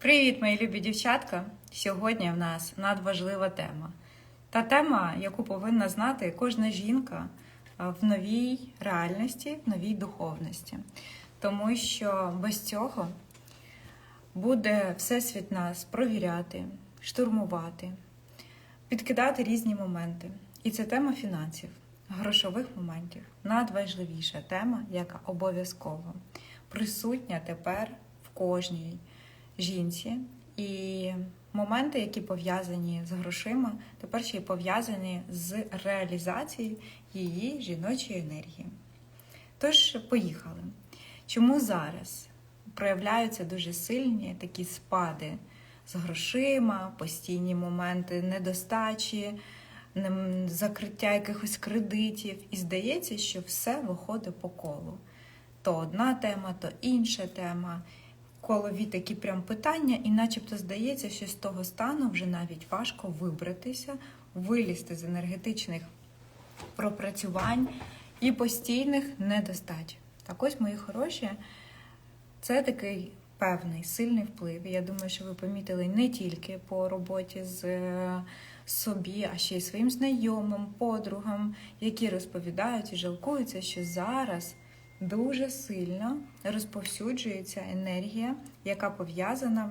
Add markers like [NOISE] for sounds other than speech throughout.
Привіт, мої любі дівчатка! Сьогодні в нас надважлива тема. Та тема, яку повинна знати кожна жінка е, в новій реальності, в новій духовності. Тому що без цього буде Всесвіт нас провіряти, штурмувати, підкидати різні моменти. І це тема фінансів, грошових моментів. Надважливіша тема, яка обов'язково присутня тепер в кожній жінці. І моменти, які пов'язані з грошима, тепер ще й пов'язані з реалізацією її жіночої енергії. Тож, поїхали. Чому зараз проявляються дуже сильні такі спади з грошима, постійні моменти недостачі, закриття якихось кредитів, і здається, що все виходить по колу. То одна тема, то інша тема колові такі прям питання, і начебто здається, що з того стану вже навіть важко вибратися, вилізти з енергетичних пропрацювань і постійних недостач. Так ось, мої хороші, це такий певний сильний вплив. Я думаю, що ви помітили не тільки по роботі з е, собі, а ще й своїм знайомим, подругам, які розповідають і жалкуються, що зараз дуже сильно розповсюджується енергія, яка пов'язана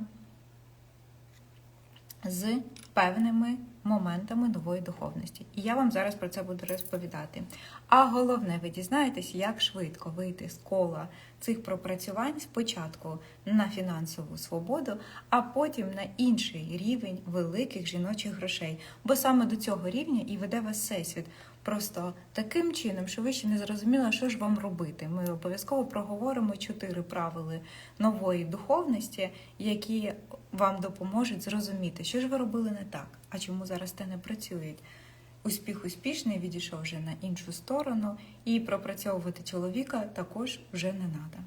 з певними моментами нової духовності. І я вам зараз про це буду розповідати. А головне, ви дізнаєтесь, як швидко вийти з кола цих пропрацювань спочатку на фінансову свободу, а потім на інший рівень великих жіночих грошей. Бо саме до цього рівня і веде вас всесвіт. Просто таким чином, що ви ще не зрозуміли, що ж вам робити. Ми обов'язково проговоримо чотири правила нової духовності, які вам допоможуть зрозуміти, що ж ви робили не так, а чому зараз те не працює. Успіх успішний відійшов вже на іншу сторону, і пропрацьовувати чоловіка також вже не треба.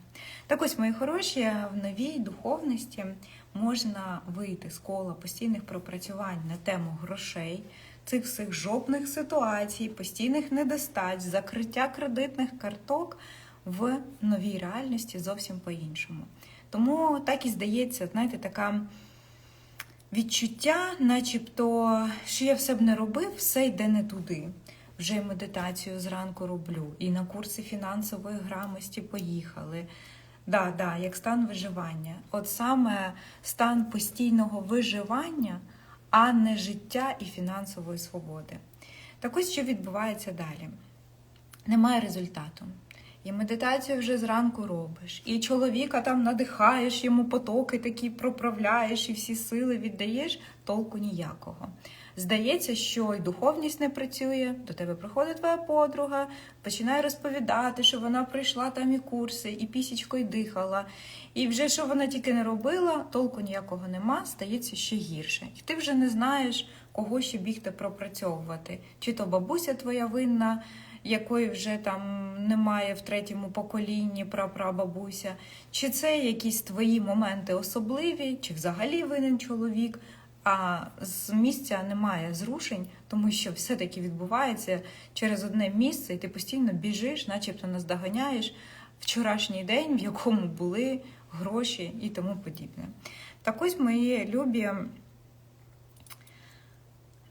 Так ось, мої хороші, в новій духовності можна вийти з кола постійних пропрацювань на тему грошей, цих всіх жопних ситуацій, постійних недостач, закриття кредитних карток в новій реальності зовсім по-іншому. Тому так і здається, знаєте, така відчуття, начебто, що я все б не робив, все йде не туди. Вже медитацію зранку роблю, і на курси фінансової грамоті поїхали. Да, да, як стан виживання. От саме стан постійного виживання, а не життя і фінансової свободи. Так ось що відбувається далі. Немає результату. І медитацію вже зранку робиш, і чоловіка там надихаєш, йому потоки такі проправляєш, і всі сили віддаєш, толку ніякого. Здається, що й духовність не працює, до тебе приходить твоя подруга, починає розповідати, що вона пройшла там і курси, і пісічкою дихала. І вже що вона тільки не робила, толку ніякого нема, стається ще гірше. І ти вже не знаєш, кого ще бігти пропрацьовувати. Чи то бабуся твоя винна, якої вже там немає в третьому поколінні прапрабабуся, чи це якісь твої моменти особливі, чи взагалі винен чоловік. А з місця немає зрушень, тому що все-таки відбувається через одне місце, і ти постійно біжиш, начебто наздоганяєш вчорашній день, в якому були гроші і тому подібне. Так ось мої любі.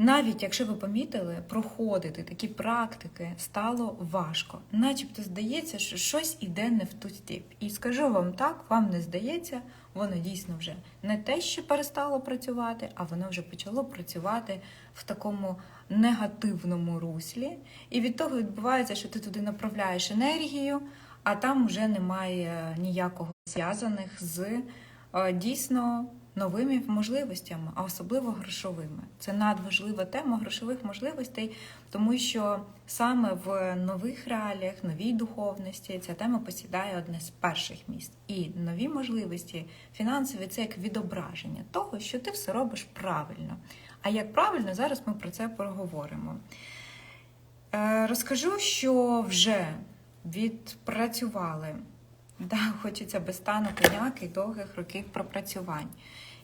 Навіть якщо ви помітили, проходити такі практики стало важко. Начебто здається, що щось іде не в ту стіп. І скажу вам так, вам не здається, воно дійсно вже не те, що перестало працювати, а воно вже почало працювати в такому негативному руслі. І від того відбувається, що ти туди направляєш енергію, а там вже немає ніякого зв'язаних з е, дійсно новими можливостями, а особливо грошовими. Це надважлива тема грошових можливостей, тому що саме в нових реаліях, новій духовності ця тема посідає одне з перших місць. І нові можливості фінансові це як відображення того, що ти все робиш правильно. А як правильно, зараз ми про це поговоримо. Е, Розкажу, що вже відпрацювали. Да, хочеться без стану коняки довгих років пропрацювань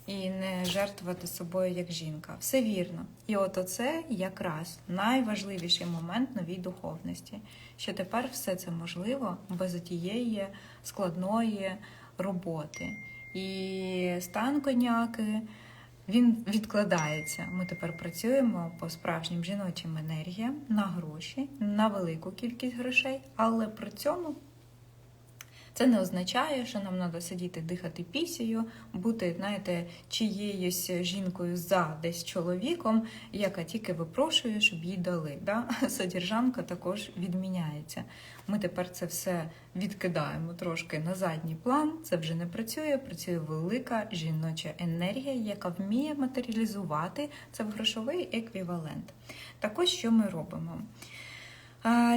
і не жертвувати собою як жінка. Все вірно. І от оце якраз найважливіший момент новій духовності, що тепер все це можливо без тієї складної роботи. І стан коняки він відкладається. Ми тепер працюємо по справжнім жіночим енергіям на гроші, на велику кількість грошей, але при цьому це не означає, що нам треба сидіти, дихати пісію, бути, знаєте, чиєюсь жінкою за десь чоловіком, яка тільки випрошує, щоб їй дали. Да? [LAUGHS] Содержанка також відміняється. Ми тепер це все відкидаємо трошки на задній план. Це вже не працює. Працює велика жіноча енергія, яка вміє матеріалізувати це в грошовий еквівалент. Так ось що ми робимо.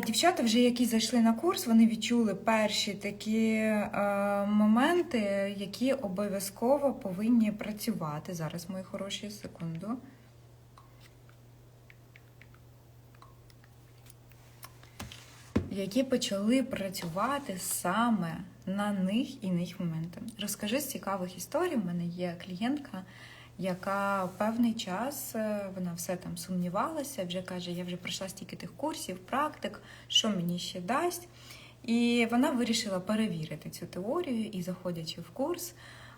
Дівчата, вже які зайшли на курс, вони відчули перші такі е, моменти, які обов'язково повинні працювати. Зараз, мої хороші, секунду. Які почали працювати саме на них і на їх моменти. Розкажи з цікавих історій. У мене є клієнтка, яка певний час е, вона все там сумнівалася, вже каже, я вже пройшла стільки тих курсів, практик, що мені ще дасть. І вона вирішила перевірити цю теорію і, заходячи в курс,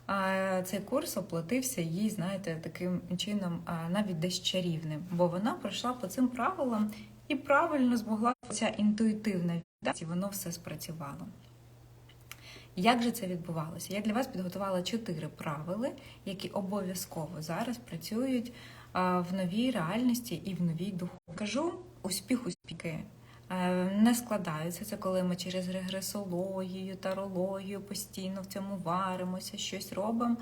а, цей курс оплатився їй, знаєте, таким чином навіть десь чарівним, бо вона пройшла по цим правилам і правильно змогла ця інтуїтивна віддача, і воно все спрацювало. Як же це відбувалося? Я для вас підготувала чотири правила, які обов'язково зараз працюють в новій реальності і в новій духу. Кажу, успіх успіхи е, не складаються. Це коли ми через регресологію, тарологію постійно в цьому варимося, щось робимо.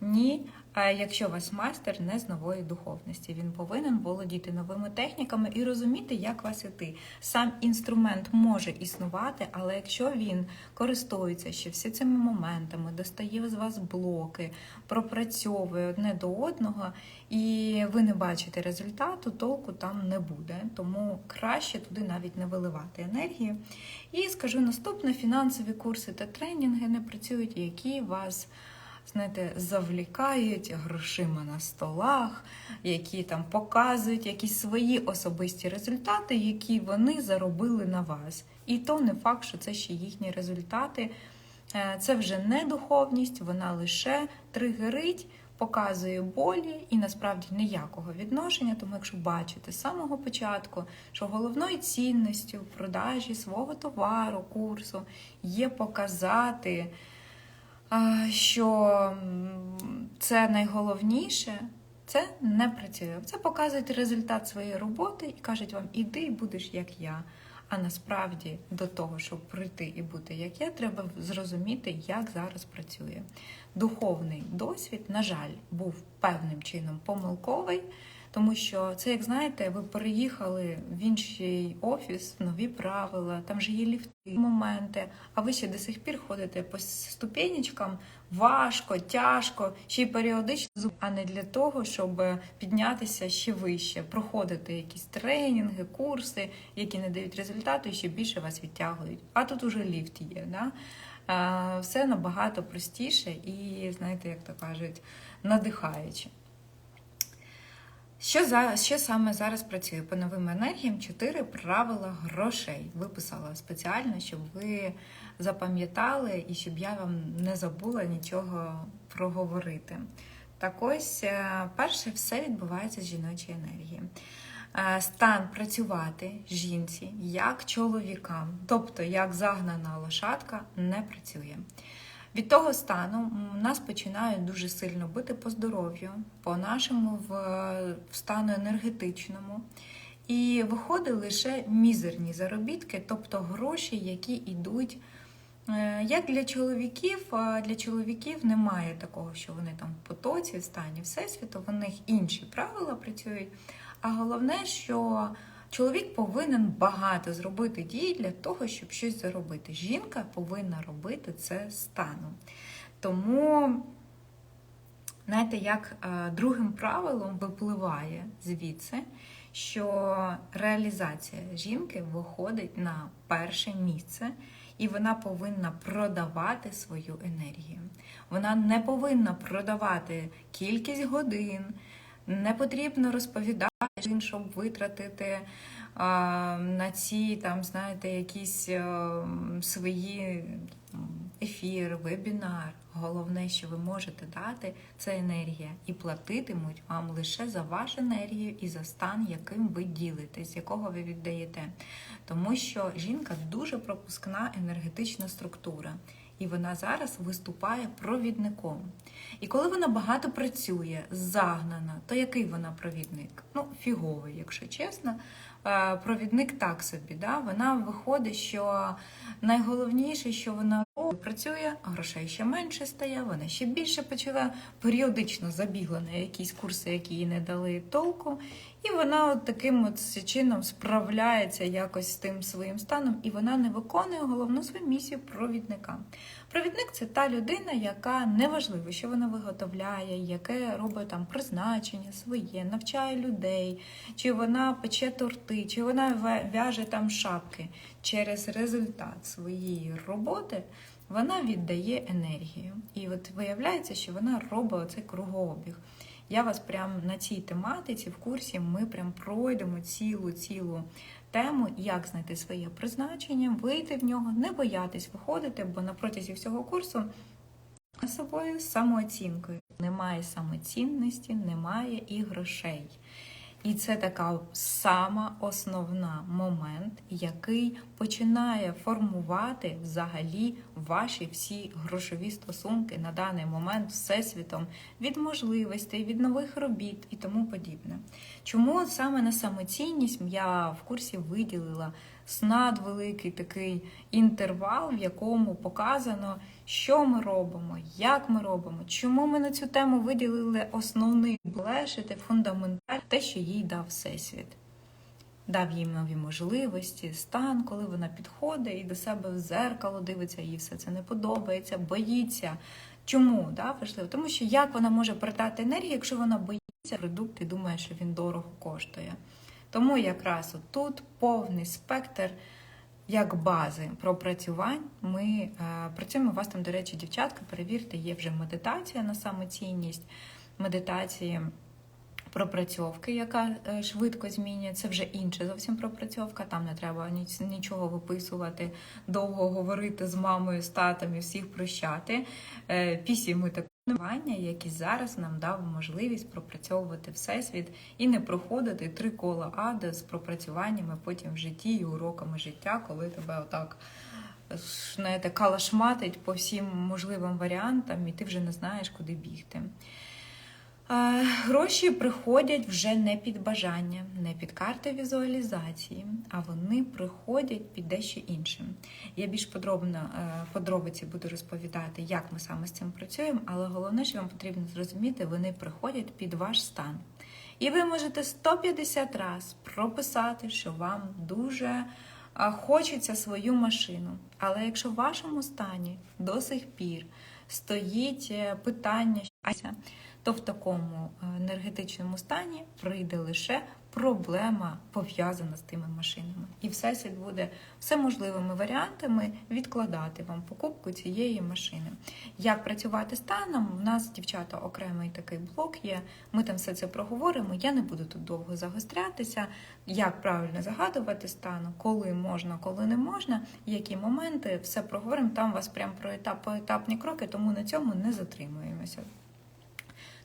Ні, якщо у вас майстер не з нової духовності, він повинен володіти новими техніками і розуміти, як вас іти. Сам інструмент може існувати, але якщо він користується ще всі цими моментами, достає з вас блоки, пропрацьовує одне до одного, і ви не бачите результату, толку там не буде. Тому краще туди навіть не виливати енергію. І скажу наступне: фінансові курси та тренінги не працюють, які вас знаєте, завлікають грошима на столах, які там показують якісь свої особисті результати, які вони заробили на вас. І то не факт, що це ще їхні результати. Е, Це вже не духовність, вона лише тригерить, показує болі і насправді ніякого відношення. Тому, якщо бачите з самого початку, що головною цінністю в продажі свого товару, курсу є показати що це найголовніше, це не працює. Це показують результат своєї роботи і кажуть вам, іди і будеш як я. А насправді до того, щоб прийти і бути як я, треба зрозуміти, як зараз працює. Духовний досвід, на жаль, був певним чином помилковий, тому що це, як знаєте, ви переїхали в інший офіс, нові правила, там же є ліфти, моменти, а ви ще до сих пір ходите по ступенечкам, важко, тяжко, ще й періодично, а не для того, щоб піднятися ще вище, проходити якісь тренінги, курси, які не дають результату і ще більше вас відтягують. А тут уже ліфт є. Да? Все набагато простіше і, знаєте, як то кажуть, надихаюче. Що за що саме зараз працює по новим енергіям? Чотири правила грошей. Виписала спеціально, щоб ви запам'ятали і щоб я вам не забула нічого проговорити. Так ось, е, перше, все відбувається з жіночої енергії. Е, Стан працювати жінці як чоловікам, тобто як загнана лошадка, не працює. Від того стану нас починають дуже сильно бити по здоров'ю, по нашому в, стану енергетичному. І виходить лише мізерні заробітки, тобто гроші, які йдуть. е, Як для чоловіків, для чоловіків немає такого, що вони там в потоці, в стані Всесвіту, в них інші правила працюють. А головне, що чоловік повинен багато зробити дій для того, щоб щось заробити. Жінка повинна робити це станом. Тому, знаєте, як е, другим правилом випливає звідси, що реалізація жінки виходить на перше місце. І вона повинна продавати свою енергію. Вона не повинна продавати кількість годин, не потрібно розповідати, щоб витратити а, на ці там, знаєте, якісь а, свої м, ефіри, вебінар. Головне, що ви можете дати, це енергія, і платитимуть вам лише за вашу енергію і за стан, яким ви ділитесь, якого ви віддаєте. Тому що жінка дуже пропускна енергетична структура, і вона зараз виступає провідником. І коли вона багато працює, загнана, то який вона провідник? Ну, фіговий, якщо чесно. Е, Провідник так собі. Да? Вона виходить, що найголовніше, що вона працює, грошей ще менше стає, вона ще більше почала періодично забігла на якісь курси, які їй не дали толку. І вона от таким от чином справляється якось з тим своїм станом, і вона не виконує головну свою місію провідника. Провідник це та людина, яка неважливо, що вона виготовляє, яке робить там призначення своє, навчає людей, чи вона пече торти, чи вона в'яже там шапки. Через результат своєї роботи вона віддає енергію. І от виявляється, що вона робить оцей кругообіг. Я вас прям на цій тематиці в курсі ми прям пройдемо цілу цілу тему, як знайти своє призначення, вийти в нього, не боятись виходити, бо на протязі всього курсу собою самооцінкою. Немає самоцінності, немає і грошей. І це така сама основна момент, який починає формувати взагалі ваші всі грошові стосунки на даний момент всесвітом від можливостей, від нових робіт і тому подібне. Чому саме на самоцінність я в курсі виділила надвеликий такий інтервал, в якому показано, що ми робимо, як ми робимо, чому ми на цю тему виділили основний блешити, фундаменталь, те, що їй дав Всесвіт. Дав їй нові можливості, стан, коли вона підходить і до себе в зеркало дивиться, їй все це не подобається, боїться. Чому да, важливо? Тому що як вона може передати енергію, якщо вона боїться продукт і думає, що він дорого коштує. Тому якраз тут повний спектр як бази пропрацювань. Ми е, працюємо у вас там, до речі, дівчатка, перевірте, є вже медитація на самоцінність, медитації пропрацьовки, яка е, швидко змінює. Це вже інша зовсім пропрацьовка. Там не треба нічого виписувати, довго говорити з мамою, з татом і всіх прощати. Е, Пісі ми так тренування, які зараз нам дав можливість пропрацьовувати всесвіт і не проходити три кола ада з пропрацюваннями потім в житті і уроками життя, коли тебе отак знаєте, калашматить по всім можливим варіантам, і ти вже не знаєш, куди бігти. Е, Гроші приходять вже не під бажання, не під карти візуалізації, а вони приходять під дещо іншим. Я більш подробно е, подробиці буду розповідати, як ми саме з цим працюємо, але головне, що вам потрібно зрозуміти, вони приходять під ваш стан. І ви можете 150 разів прописати, що вам дуже хочеться свою машину. Але якщо в вашому стані до сих пір стоїть е, питання, щастя, то в такому е, енергетичному стані прийде лише проблема пов'язана з тими машинами. І всесвіт буде всеможливими варіантами відкладати вам покупку цієї машини. Як працювати станом? У нас, дівчата, окремий такий блок є. Ми там все це проговоримо. Я не буду тут довго загострятися, як правильно загадувати стан, коли можна, коли не можна, які моменти, все проговоримо. Там у вас прямо про етап, поетапні кроки, тому на цьому не затримуємося.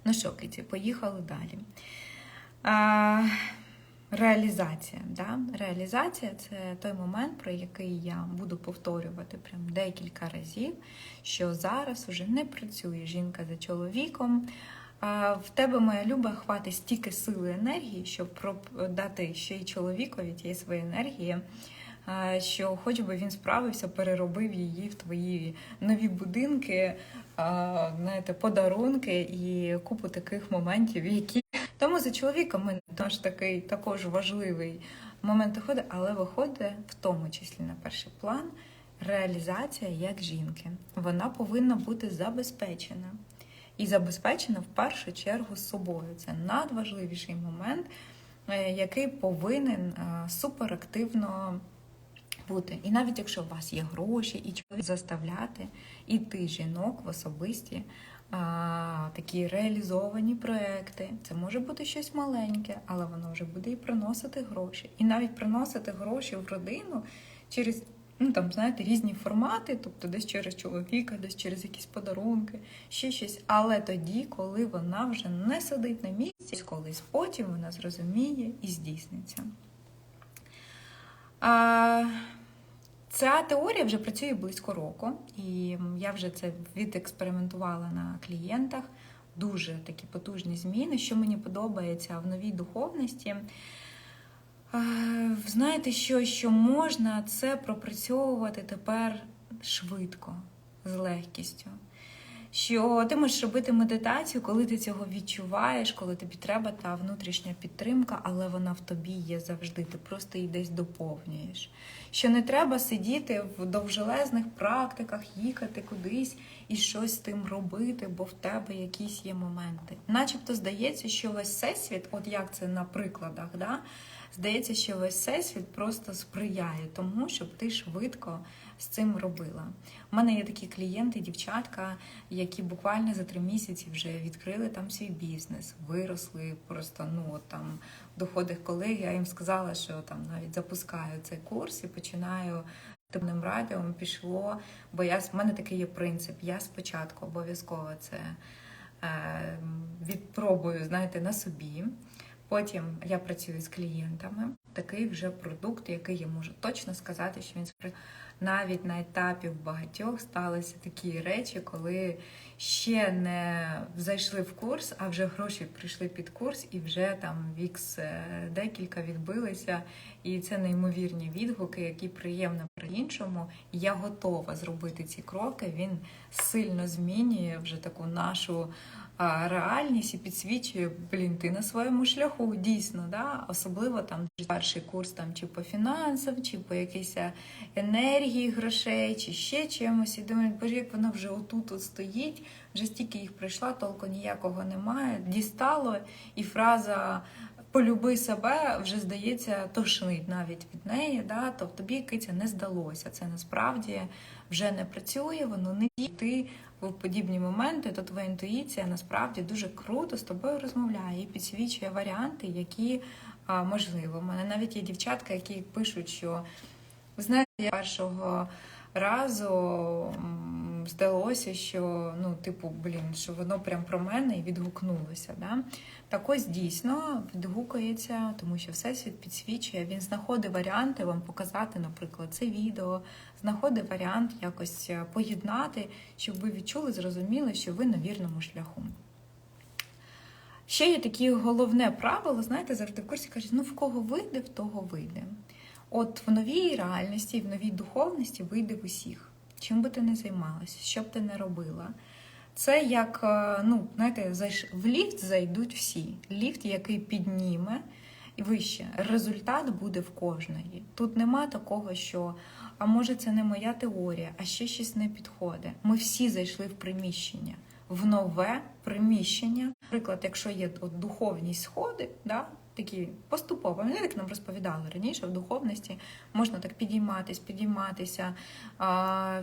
Ну що, Киті, поїхали далі. А, реалізація. Да? Реалізація це той момент, про який я буду повторювати прям декілька разів, що зараз вже не працює жінка за чоловіком. А в тебе, моя люба, хватить стільки сили енергії, щоб дати ще й чоловікові тієї своєї енергії, що хоч би він справився, переробив її в твої нові будинки, знаєте, подарунки і купу таких моментів, які тому за чоловіком ми наш такий також важливий момент виходить, але виходить в тому числі на перший план реалізація як жінки. Вона повинна бути забезпечена. І забезпечена в першу чергу собою. Це надважливіший момент, е, який повинен е, суперактивно бути. І навіть якщо у вас є гроші, і чоловік заставляти іти жінок в особисті а, такі реалізовані проекти. Це може бути щось маленьке, але воно вже буде і приносити гроші. І навіть приносити гроші в родину через Ну там, знаєте, різні формати, тобто десь через чоловіка, десь через якісь подарунки, ще щось. Але тоді, коли вона вже не сидить на місці, колись потім вона зрозуміє і здійсниться. А, Ця теорія вже працює близько року, і я вже це відекспериментувала на клієнтах. Дуже такі потужні зміни. Що мені подобається в новій духовності. Знаєте, що, що можна це пропрацьовувати тепер швидко, з легкістю. Що ти можеш робити медитацію, коли ти цього відчуваєш, коли тобі треба та внутрішня підтримка, але вона в тобі є завжди. Ти просто її десь доповнюєш. Що не треба сидіти в довжелезних практиках, їхати кудись і щось з тим робити, бо в тебе якісь є моменти. Начебто здається, що весь всесвіт, от як це на прикладах, да? здається, що весь всесвіт просто сприяє тому, щоб ти швидко з цим робила. У мене є такі клієнти, дівчатка, які буквально за три місяці вже відкрили там свій бізнес, виросли просто ну там в доходах колег. Я їм сказала, що там навіть запускаю цей курс і починаю типним радіом пішло. Бо я в мене такий є принцип. Я спочатку обов'язково це е, відпробую, знаєте, на собі. Потім я працюю з клієнтами. Такий вже продукт, який я можу точно сказати, що він спрацює. Навіть на етапі в багатьох сталися такі речі, коли ще не зайшли в курс, а вже гроші прийшли під курс, і вже там вікс е, декілька відбилися. І це неймовірні відгуки, які приємно при іншому. Я готова зробити ці кроки. Він сильно змінює вже таку нашу а, реальність і підсвічує, блін, ти на своєму шляху, дійсно, да? особливо там перший курс там чи по фінансам, чи по якійсь енергії грошей, чи ще чимось. І думаю, боже, як воно вже отут от стоїть, вже стільки їх прийшла, толку ніякого немає. Дістало, і фраза. Полюби себе вже здається тошнить навіть від неї. Да? Тобто тобі киця не здалося. Це насправді вже не працює, воно не діє. Ти подібні моменти, то твоя інтуїція насправді дуже круто з тобою розмовляє і підсвічує варіанти, які можливо. У мене навіть є дівчатка, які пишуть, що ви знаєте, я першого разу здалося, що ну, типу, блін, що воно прям про мене і відгукнулося. Да? Так ось дійсно відгукується, тому що всесвіт підсвічує. Він знаходить варіанти вам показати, наприклад, це відео, знаходить варіант якось е, поєднати, щоб ви відчули, зрозуміли, що ви на вірному шляху. Ще є таке головне правило, знаєте, завжди в курсі кажуть, ну в кого вийде, в того вийде. От в новій реальності, в новій духовності вийде в усіх. Чим би ти не займалася, що б ти не робила. Це як, е, ну, знаєте, в ліфт зайдуть всі. Ліфт, який підніме і вище. Результат буде в кожної. Тут нема такого, що а може це не моя теорія, а ще щось не підходить. Ми всі зайшли в приміщення, в нове приміщення. Наприклад, якщо є от духовні сходи, да, такі поступово, вони як нам розповідали раніше, в духовності можна так підійматись, підійматися,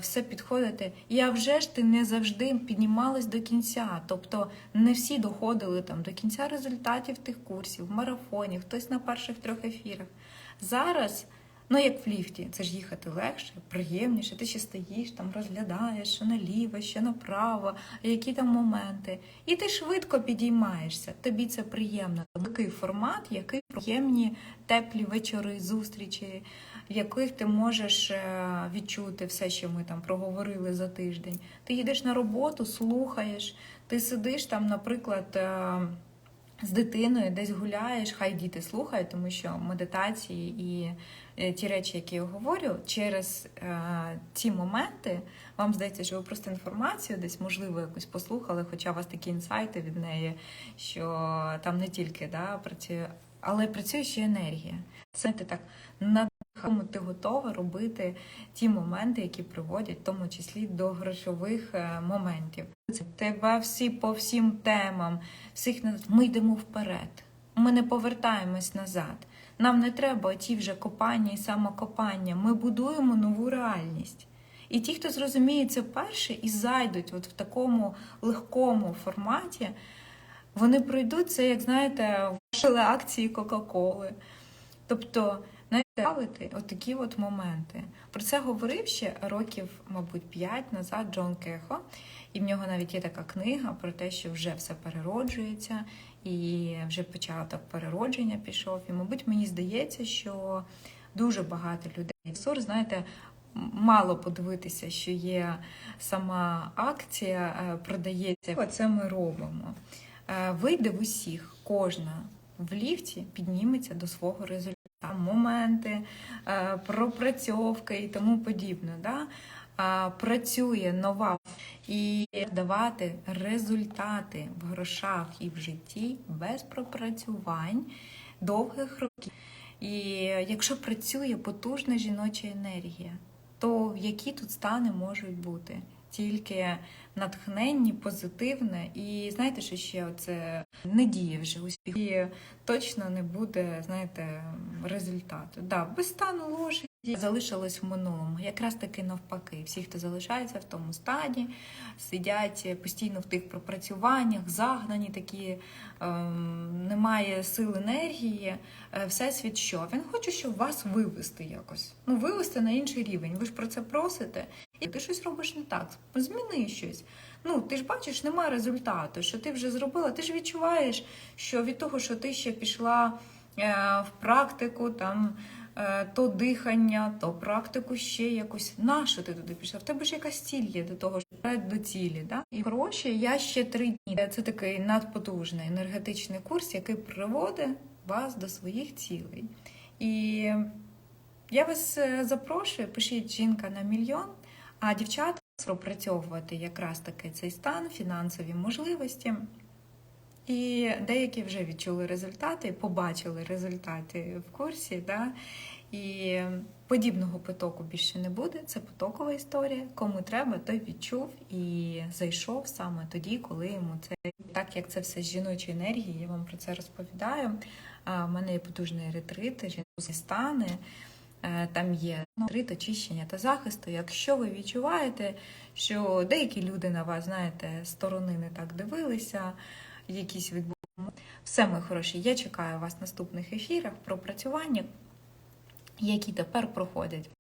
все підходити. І а вже ж ти не завжди піднімалась до кінця. Тобто не всі доходили там до кінця результатів тих курсів, марафонів, хтось на перших трьох ефірах. Зараз. Ну, як в ліфті, це ж їхати легше, приємніше. Ти ще стоїш, там розглядаєш, що наліво, що направо, які там моменти. І ти швидко підіймаєшся. Тобі це приємно. Такий формат, який приємні, теплі вечори, зустрічі, в яких ти можеш е, відчути все, що ми там проговорили за тиждень. Ти їдеш на роботу, слухаєш, ти сидиш там, наприклад. З дитиною десь гуляєш, хай діти слухають, тому що медитації і е, ті речі, які я говорю, через е, ці моменти вам здається, що ви просто інформацію десь можливо якось послухали, хоча у вас такі інсайти від неї, що там не тільки да, працює, але працює ще енергія. Це ти так якому ти готова робити ті моменти, які приводять, в тому числі до грошових е, моментів. Тебе всі по всім темам, всіх ми йдемо вперед. Ми не повертаємось назад. Нам не треба ті вже копання і самокопання. Ми будуємо нову реальність. І ті, хто зрозуміє це перше і зайдуть от в такому легкому форматі, вони пройдуть це, як знаєте, в акції Кока-Коли. Тобто, ставити отакі от моменти. Про це говорив ще років, мабуть, 5 назад Джон Кехо. І в нього навіть є така книга про те, що вже все перероджується, і вже початок переродження пішов. І, мабуть, мені здається, що дуже багато людей. Сур, знаєте, мало подивитися, що є сама акція, е, продається. Оце ми робимо. Е, Вийде в усіх, кожна в ліфті підніметься до свого результату. Моменти, е, пропрацьовки і тому подібне. Да? Працює нова і давати результати в грошах і в житті без пропрацювань довгих років. І якщо працює потужна жіноча енергія, то які тут стани можуть бути? Тільки натхненні, позитивне, і знаєте, що ще оце не діє вже успіх. І точно не буде, знаєте, результату. Да, без стану ложі залишилось в минулому. Якраз таки навпаки, всі, хто залишається в тому стаді, сидять постійно в тих пропрацюваннях, загнані такі, ем, немає сил енергії. Е, Всесвіт що? Він хоче, щоб вас вивести якось. Ну, вивести на інший рівень. Ви ж про це просите. І ти щось робиш не так. Зміни щось. Ну, ти ж бачиш, немає результату, що ти вже зробила. Ти ж відчуваєш, що від того, що ти ще пішла е, в практику, там е, то дихання, то практику ще якусь. Нащо ти туди пішла? В тебе ж якась ціль є до того, що до цілі. Да? І гроші я ще три дні. Це такий надпотужний енергетичний курс, який приводить вас до своїх цілей. І я вас е, запрошую, пишіть жінка на мільйон, а дівчата пропрацьовувати якраз таки цей стан, фінансові можливості. І деякі вже відчули результати, побачили результати в курсі. Да? І подібного потоку більше не буде. Це потокова історія. Кому треба, той відчув і зайшов саме тоді, коли йому це так як це все з жіночої енергії. Я вам про це розповідаю. В мене є потужний ретрит, жіночі стани. Е, Там є три очищення та захисту. Якщо ви відчуваєте, що деякі люди на вас, знаєте, сторони не так дивилися, якісь відбувалися. Все, мої хороші, я чекаю вас в наступних ефірах про працювання, які тепер проходять.